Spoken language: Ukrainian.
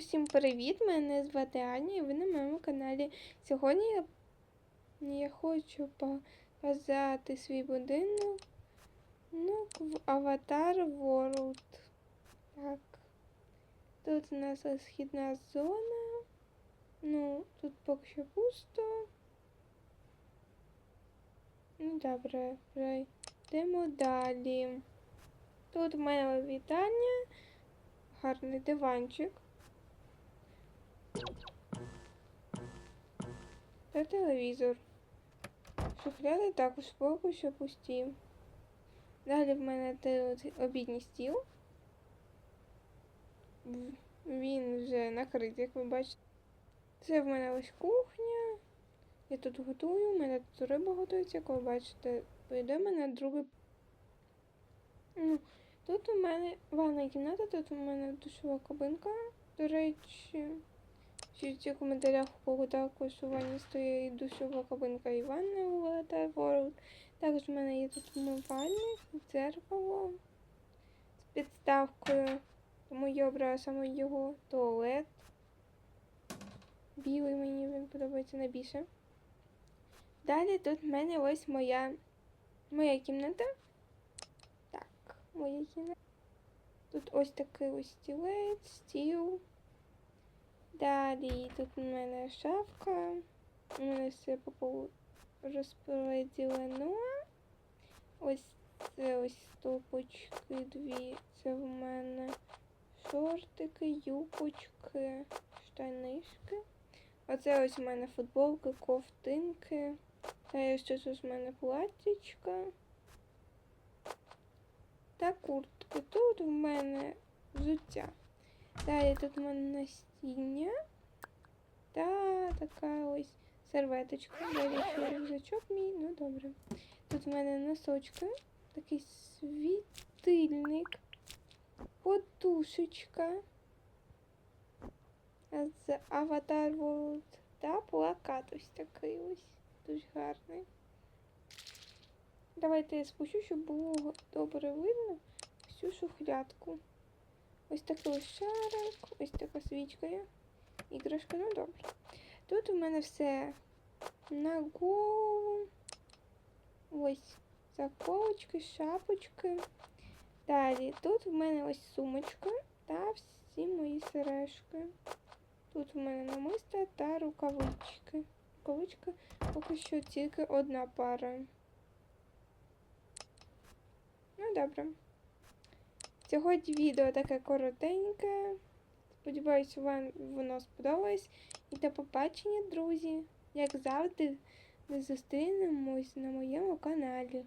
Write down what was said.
Усім привіт! Мене звати Аня і ви на моєму каналі. Сьогодні я, я хочу показати свій будинок ну, в Avatar World. Так. Тут у нас східна зона. Ну, тут поки що пусто. Ну, добре, пройдемо далі. Тут в мене вітання, гарний диванчик. Та телевізор. Шухляди також поки що пусті. Далі в мене тут обідній стіл. Він вже накритий, як ви бачите. Це в мене ось кухня. Я тут готую, у мене тут риба готується, як ви бачите. Прийде мене другий. Ну, тут у мене ванна кімната, тут у мене душова кабинка. До речі, пишіть у коментарях, у кого також у ванні стоїть душова кабинка і ванна у Avatar World. Також у мене є тут умивальник, дзеркало з підставкою. Тому я обрала саме його туалет. Білий мені він подобається найбільше. Далі тут в мене ось моя моя кімната. Так, моя кімната. Тут ось такий ось стілець, стіл. Далі тут у мене шафка. У мене все по розподілено. Ось це ось стопочки дві. Це в мене шортики, юбочки, штанишки. Оце ось у мене футболки, ковтинки. Та ось тут у мене платтячка. Та куртки. Тут в мене взуття. Далі тут у мене настіння. Та така ось серветочка. Далі ще рюкзачок мій, ну добре. Тут в мене носочки, такий світильник, подушечка з Avatar World та плакат ось такий ось. Дуже гарний. Давайте я спущу, щоб було добре видно всю шухлядку. Ось ось шарик, ось така свічка є. Іграшка, ну добре. Тут у мене все на голову. Ось заколочки, шапочки. Далі тут в мене ось сумочка та всі мої сережки. Тут у мене намиста та рукавички. Рукавичка поки що тільки одна пара. Ну, добре. Сьогодні відео таке коротеньке. Сподіваюсь, вам воно сподобалось. І до побачення, друзі. Як завжди, ми зустрінемось на моєму каналі.